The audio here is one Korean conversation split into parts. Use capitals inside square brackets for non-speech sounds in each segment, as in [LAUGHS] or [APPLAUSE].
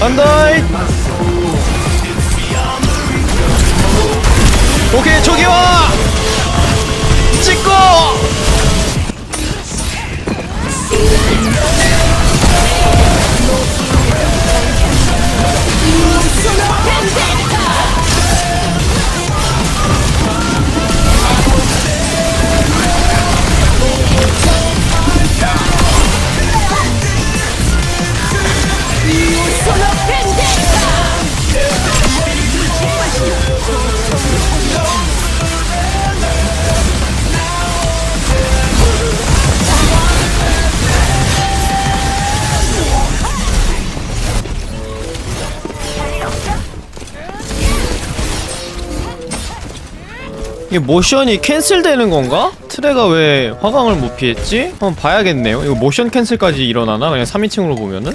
안다이. 오케이 와 찍고 이게 모션이 캔슬되는 건가? 트레가 왜 화강을 못 피했지? 한번 봐야겠네요. 이거 모션 캔슬까지 일어나나? 그냥 3인칭으로 보면은?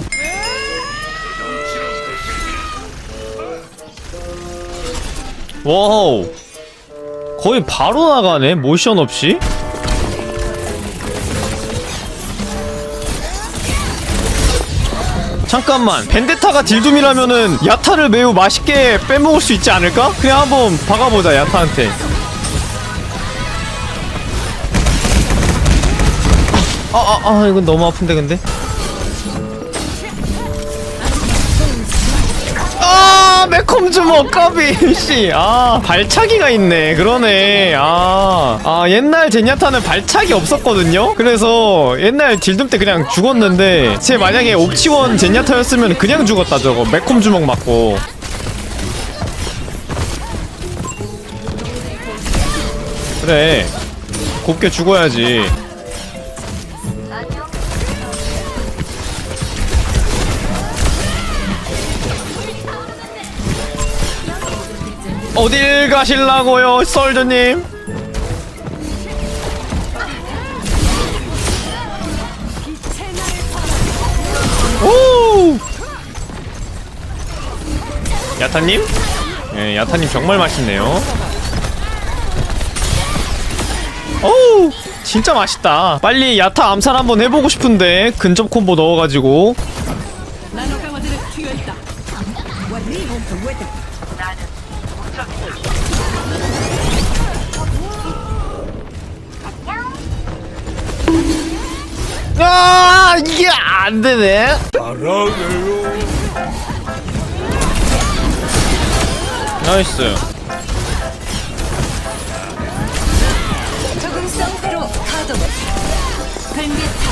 와우 거의 바로 나가네 모션 없이 잠깐만 벤데타가 딜둠이라면은 야타를 매우 맛있게 빼먹을 수 있지 않을까? 그냥 한번 박아보자 야타한테 아아아 아, 아, 이건 너무 아픈데 근데? 아 매콤 주먹 까비 씨 아 발차기가 있네. 그러네. 아, 아 옛날 제냐타는 발차기 없었거든요? 그래서 옛날 딜둠 때 그냥 죽었는데 제 만약에 옵치원 제냐타였으면 그냥 죽었다 저거. 매콤 주먹 맞고. 그래. 곱게 죽어야지 어딜 가실라고요, 솔저님? 오! 야타님? 예, 야타님 정말 맛있네요. 어우, 진짜 맛있다. 빨리 야타 암살 한번 해보고 싶은데 근접 콤보 넣어가지고 아 이게 안 되네. 나이스. 적응성 회로 가동 벨미타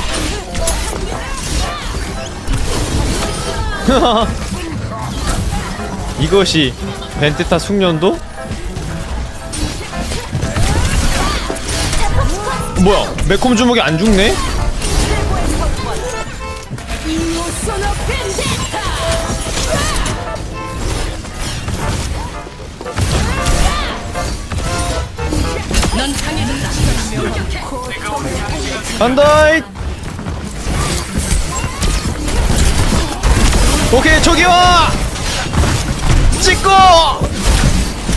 [LAUGHS] 이것이 벤테타 숙련도? 뭐야 매콤 주먹이 안 죽네? 간다이 오케이 저기 와! 찍고!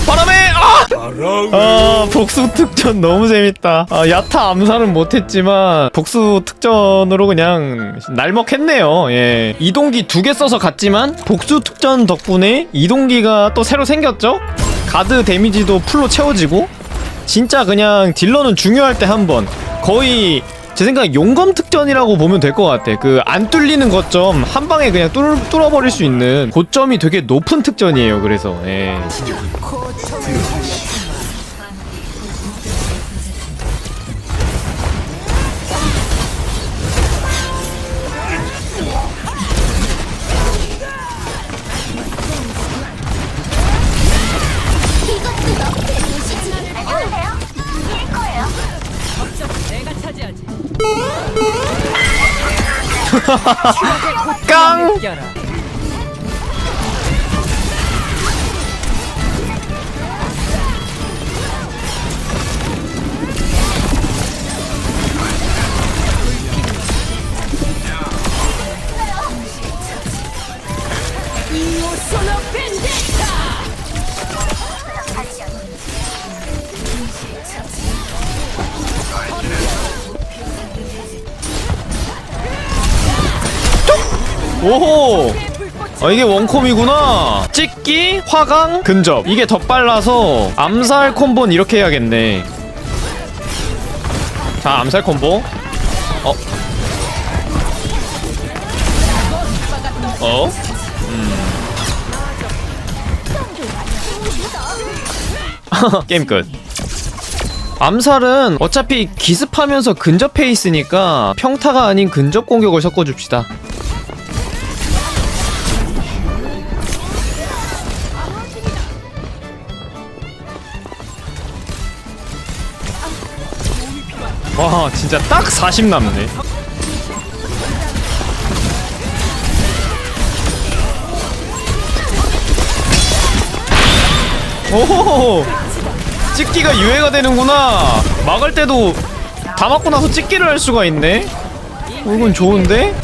바람에 아! 아 복수 특전 너무 재밌다. 아, 야타 암살은 못했지만 복수 특전으로 그냥 날먹했네요. 예. 이동기 두 개 써서 갔지만 복수 특전 덕분에 이동기가 또 새로 생겼죠? 가드 데미지도 풀로 채워지고 진짜 그냥 딜러는 중요할 때 한 번. 거의 제 생각에 용검 특전이라고 보면 될 것 같아. 그 안 뚫리는 거점 한 방에 그냥 뚫, 뚫어버릴 수 있는 고점이 되게 높은 특전이에요 그래서. 예. [LAUGHS] 깡! 오호! 어 이게 원콤이구나. 찍기 화강 근접. 이게 더 빨라서 암살 콤보는 이렇게 해야겠네. 자 암살 콤보. 어? 어? 음. [LAUGHS] 게임 끝. 암살은 어차피 기습하면서 근접해 있으니까 평타가 아닌 근접 공격을 섞어줍시다 와 진짜 딱 40 남네. 오호 찍기가 유해가 되는구나. 막을 때도 다 맞고 나서 찍기를 할 수가 있네. 어, 이건 좋은데?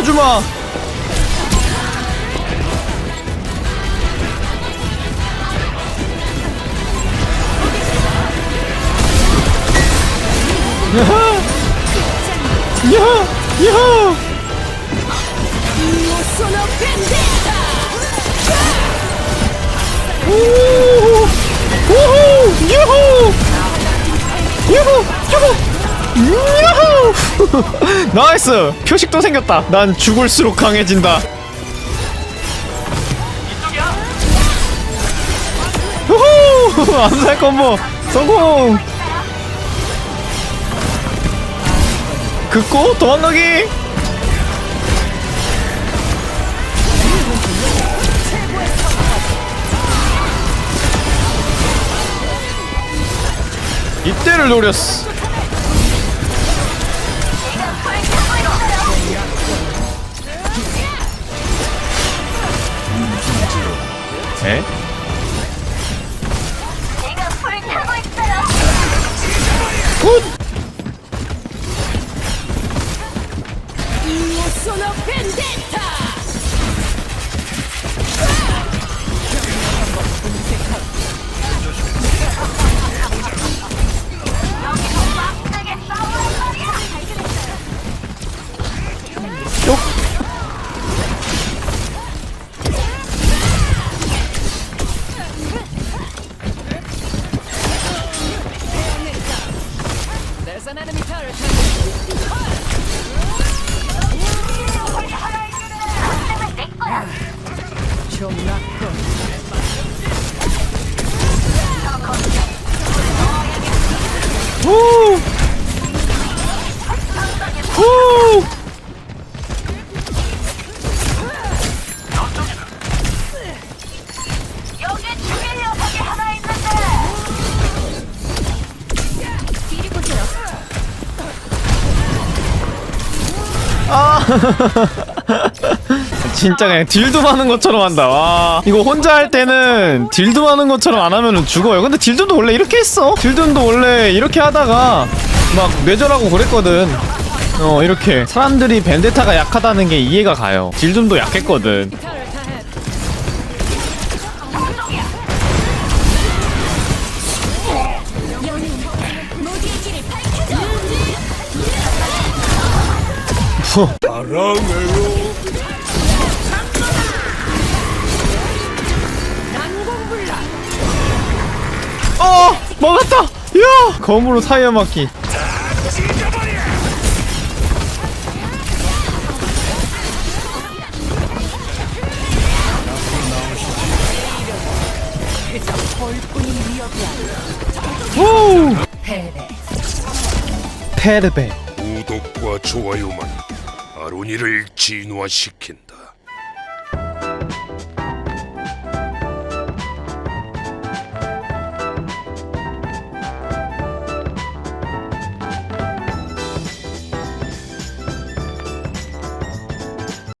아주마. 야하! 야하! 우후! 우후! 유후! 유후! 유후! 유후! [LAUGHS] 나이스! 표식도 생겼다. 난 죽을수록 강해진다. [LAUGHS] 암살 콤보 성공! 긋고 도망가기! 이때를 노렸어. [LAUGHS] 진짜 그냥 딜도 하는 것처럼 한다. 와. 이거 혼자 할 때는 딜도 하는 것처럼 안 하면은 죽어요. 근데 딜도도 원래 이렇게 했어. 딜도도 원래 이렇게 하다가 막 뇌절하고 그랬거든. 어, 이렇게. 사람들이 벤데타가 약하다는 게 이해가 가요. 딜둠도 약했거든. turret 난공불락! 어! 먹었다! 야! 검으로 타이어 막기. 오! 패드백. 구독과 좋아요만 아로니를 진화시킨다.